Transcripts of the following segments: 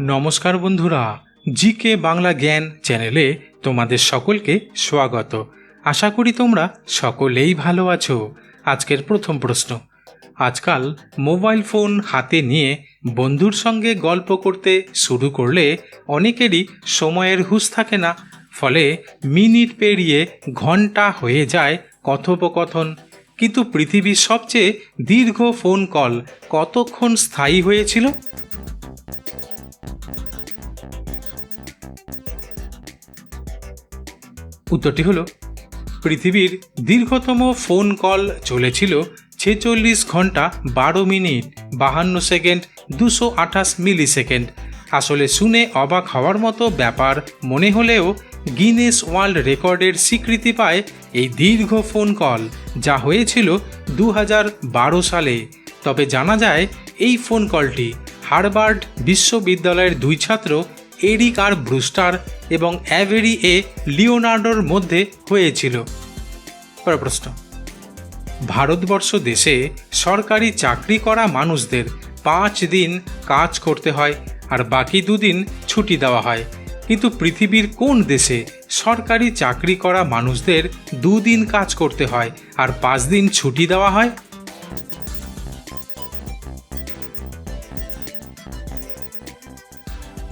নমস্কার বন্ধুরা জি কে বাংলা জ্ঞান চ্যানেলে তোমাদের সকলকে স্বাগত। আশা করি তোমরা সকলেই ভালো আছো। আজকের প্রথম প্রশ্ন, আজকাল মোবাইল ফোন হাতে নিয়ে বন্ধুর সঙ্গে গল্প করতে শুরু করলে অনেকেরই সময়ের হুঁশ থাকে না, ফলে মিনিট পেরিয়ে ঘণ্টা হয়ে যায় কথোপকথন। কিন্তু পৃথিবীর সবচেয়ে দীর্ঘ ফোন কল কতক্ষণ স্থায়ী হয়েছিল? উত্তরটি হলো, পৃথিবীর দীর্ঘতম ফোন কল চলেছিল ছেচল্লিশ ঘণ্টা বারো মিনিট, বাহান্ন সেকেন্ড, দুশো আঠাশ মিলি সেকেন্ড আসলে শুনে অবাক হওয়ার মতো ব্যাপার মনে হলেও গিনেস ওয়ার্ল্ড রেকর্ডের স্বীকৃতি পায় এই দীর্ঘ ফোন কল যা হয়েছিল দু সালে। তবে জানা যায়, এই ফোন কলটি হার্ভার্ড বিশ্ববিদ্যালয়ের দুই ছাত্র এরিক আর ব্রুস্টার এবং অ্যাভেরি এ লিওনার্ডোর মধ্যে হয়েছিল। প্রশ্ন। ভারতবর্ষ দেশে সরকারি চাকরি করা মানুষদের পাঁচ দিন কাজ করতে হয় আর বাকি দুদিন ছুটি দেওয়া হয়। কিন্তু পৃথিবীর কোন দেশে সরকারি চাকরি করা মানুষদের দুদিন কাজ করতে হয় আর পাঁচ দিন ছুটি দেওয়া হয়?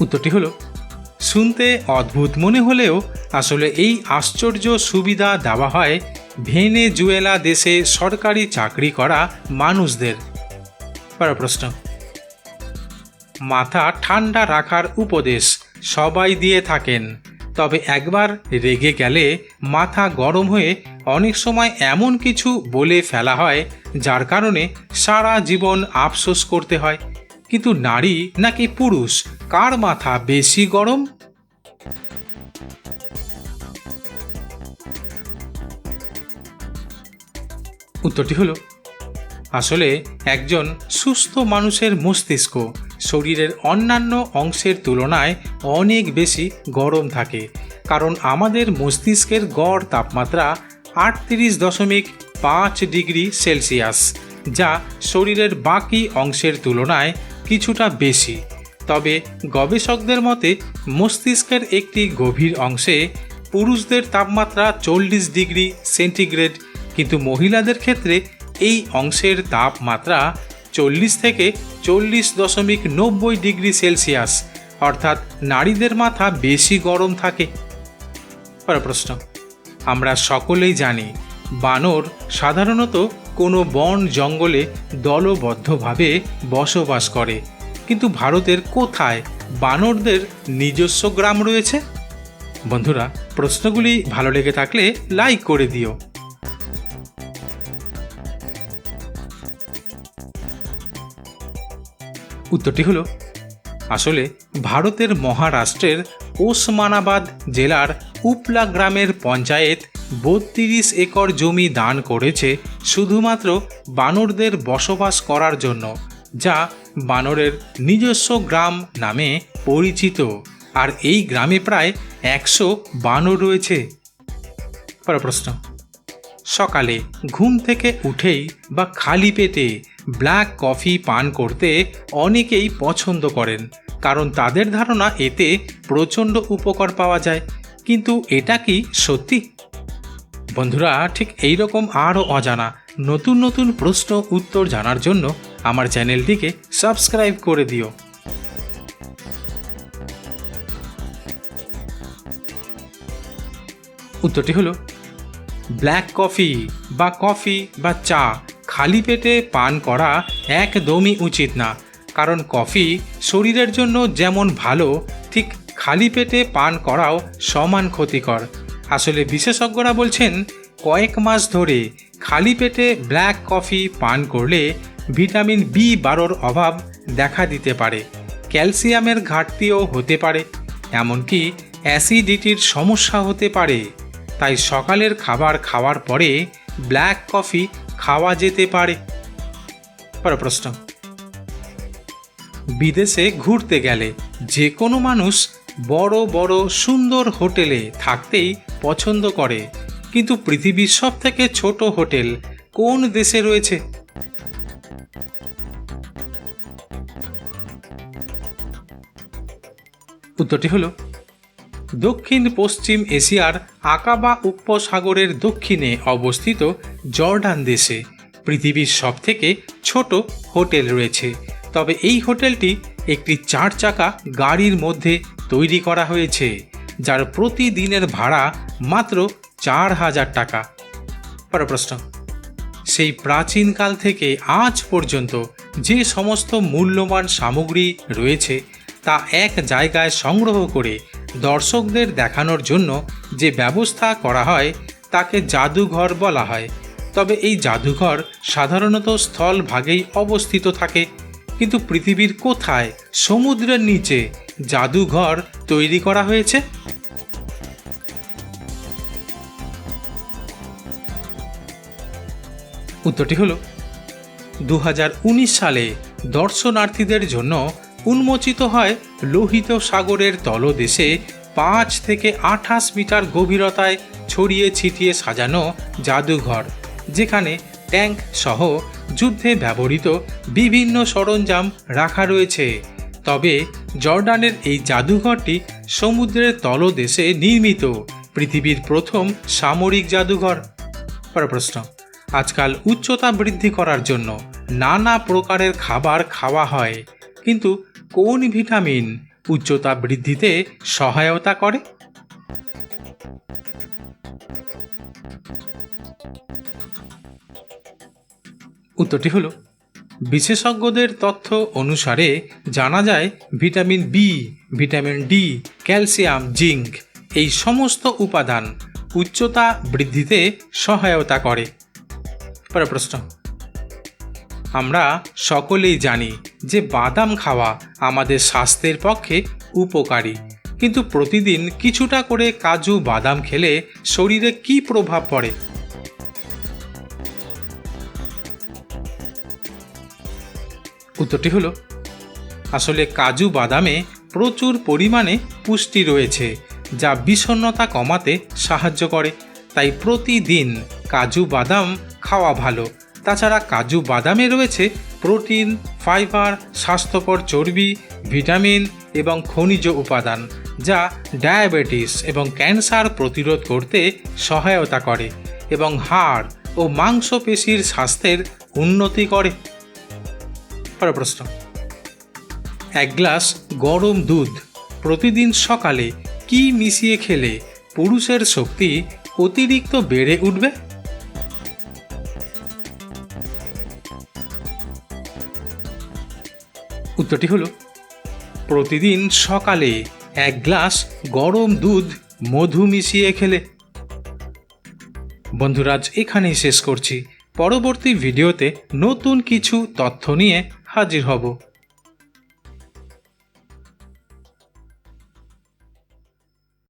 উত্তরটি হলো, শুনতে অদ্ভুত মনে হলেও আসলে এই আশ্চর্য সুবিধা দেওয়া হয় ভেনেজুয়েলা দেশে সরকারি চাকরি করা মানুষদের। প্রশ্ন, মাথা ঠান্ডা রাখার উপদেশ সবাই দিয়ে থাকেন, তবে একবার রেগে গেলে মাথা গরম হয়ে অনেক সময় এমন কিছু বলে ফেলা হয় যার কারণে সারা জীবন আফসোস করতে হয়। কিন্তু নারী নাকি পুরুষ? কার মাথা বেশি গরম? উত্তরটি হলো, আসলে একজন সুস্থ মানুষের মস্তিষ্ক শরীরের অন্যান্য অংশের তুলনায় অনেক বেশি গরম থাকে। কারণ আমাদের মস্তিষ্কের গড় তাপমাত্রা আটত্রিশ দশমিক পাঁচ ডিগ্রি সেলসিয়াস, যা শরীরের বাকি অংশের তুলনায় কিছুটা বেশি। তবে গবেষকদের মতে, মস্তিষ্কের একটি গভীর অংশে পুরুষদের তাপমাত্রা চল্লিশ ডিগ্রি সেন্টিগ্রেড, কিন্তু মহিলাদের ক্ষেত্রে এই অংশের তাপমাত্রা চল্লিশ থেকে চল্লিশ দশমিক নব্বই ডিগ্রি সেলসিয়াস, অর্থাৎ নারীদের মাথা বেশি গরম থাকে। প্রশ্ন। আমরা সকলেই জানি বানর সাধারণত কোনো বন জঙ্গলে দলবদ্ধভাবে বসবাস করে। কিন্তু ভারতের কোথায় বানরদের নিজস্ব গ্রাম রয়েছে? বন্ধুরা, প্রশ্নগুলি ভালো লেগে থাকলে লাইক করে দিও। উত্তরটি হলো, আসলে ভারতের মহারাষ্ট্রের ওসমানাবাদ জেলার উপলা গ্রামের পঞ্চায়েত বত্রিশ একর জমি দান করেছে শুধুমাত্র বানরদের বসবাস করার জন্য, যা বানরের নিজস্ব গ্রাম নামে পরিচিত। আর এই গ্রামে প্রায় একশো বানর রয়েছে। পরের প্রশ্ন। সকালে ঘুম থেকে উঠেই বা খালি পেটে ব্ল্যাক কফি পান করতে অনেকেই পছন্দ করেন, কারণ তাদের ধারণা এতে প্রচণ্ড উপকার পাওয়া যায়। কিন্তু এটা কি সত্যি? বন্ধুরা, ঠিক এই রকম আরও অজানা, নতুন নতুন প্রশ্ন উত্তর জানার জন্য আমার চ্যানেলটিকে সাবস্ক্রাইব করে দিও। উত্তরটি হলো, ব্ল্যাক কফি বা কফি বা চা খালি পেটে পান করা একদমই উচিত না, কারণ কফি শরীরের জন্য যেমন ভালো, ঠিক খালি পেটে পান করাও সমান ক্ষতিকর। আসলে বিশেষজ্ঞরা বলছেন, কয়েক মাস ধরে খালি পেটে ব্ল্যাক কফি পান করলে ভিটামিন বি বারোর অভাব দেখা দিতে পারে। ক্যালসিয়ামের ঘাটতিও হতে পারে, এমনকি অ্যাসিডিটির সমস্যা হতে পারে। তাই সকালের খাবার খাওয়ার পরে ব্ল্যাক কফি খাওয়া যেতে পারে। পরের প্রশ্ন। বিদেশে ঘুরতে গেলে যে কোনো মানুষ বড় বড় সুন্দর হোটেলে থাকতেই পছন্দ করে। কিন্তু পৃথিবীর সব থেকে ছোট হোটেল কোন দেশে রয়েছে? উত্তরটি হলো, দক্ষিণ পশ্চিম এশিয়ার আকাবা উপসাগরের দক্ষিণে অবস্থিত জর্ডান দেশে পৃথিবীর সবথেকে ছোট হোটেল রয়েছে। তবে এই হোটেলটি একটি চার চাকা গাড়ির মধ্যে তৈরি করা হয়েছে, যার প্রতিদিনের ভাড়া মাত্র চার হাজার টাকা। পরের প্রশ্ন সেই প্রাচীনকাল থেকে আজ পর্যন্ত যে সমস্ত মূল্যবান সামগ্রী রয়েছে, তা এক জায়গায় সংগ্রহ করে দর্শকদের দেখানোর জন্য যে ব্যবস্থা করা হয়, তাকে জাদুঘর বলা হয়। তবে এই জাদুঘর সাধারণত স্থলভাগেই অবস্থিত থাকে। কিন্তু পৃথিবীর কোথায়? সমুদ্রের নিচে জাদুঘর তৈরি করা হয়েছে? উত্তরটি হল দু হাজার উনিশ সালে দর্শনার্থীদের জন্য উন্মোচিত হয় লোহিত সাগরের তলদেশে পাঁচ থেকে আঠাশ মিটার গভীরতায় ছড়িয়ে ছিটিয়ে সাজানো জাদুঘর, যেখানে ট্যাঙ্ক সহ যুদ্ধে ব্যবহৃত বিভিন্ন সরঞ্জাম রাখা রয়েছে। তবে জর্ডানের এই জাদুঘরটি সমুদ্রের তলদেশে নির্মিত। পৃথিবীর প্রথম সামরিক জাদুঘর। প্রশ্ন, আজকাল উচ্চতা বৃদ্ধি করার জন্য নানা প্রকারের খাবার খাওয়া হয়। কিন্তু কোন ভিটামিন উচ্চতা বৃদ্ধিতে সহায়তা করে? উত্তরটি হলো, বিশেষজ্ঞদের তথ্য অনুসারে জানা যায় vitamin B vitamin D calcium, zinc এই সমস্ত উপাদান উচ্চতা বৃদ্ধিতে সহায়তা করে। পরের প্রশ্ন, আমরা সকলেই জানি যে বাদাম খাওয়া আমাদের স্বাস্থ্যের পক্ষে উপকারী। কিন্তু প্রতিদিন কিছুটা করে কাজু বাদাম খেলে শরীরে কি প্রভাব পড়ে? উত্তরটি হলো, আসলে কাজু বাদামে প্রচুর পরিমাণে পুষ্টি রয়েছে, যা বিষণ্ণতা কমাতে সাহায্য করে। তাই প্রতিদিন কাজু বাদাম খাওয়া ভালো। তাছাড়া কাজু বাদামে রয়েছে প্রোটিন, ফাইবার, স্বাস্থ্যকর চর্বি, ভিটামিন এবং খনিজ উপাদান, যা ডায়াবেটিস এবং ক্যান্সার প্রতিরোধ করতে সহায়তা করে এবং হাড় ও মাংসপেশির স্বাস্থ্যের উন্নতি করে। প্রশ্ন। এক গ্লাস গরম দুধ প্রতিদিন সকালে কি মিশিয়ে খেলে পুরুষের শক্তি অতিরিক্ত বেড়ে উঠবে? উত্তরটি হলো, প্রতিদিন সকালে এক গ্লাস গরম দুধ মধু মিশিয়ে খেলে। বন্ধুরাজ এখানেই শেষ করছি। পরবর্তী ভিডিওতে নতুন কিছু তথ্য নিয়ে হাজির হব।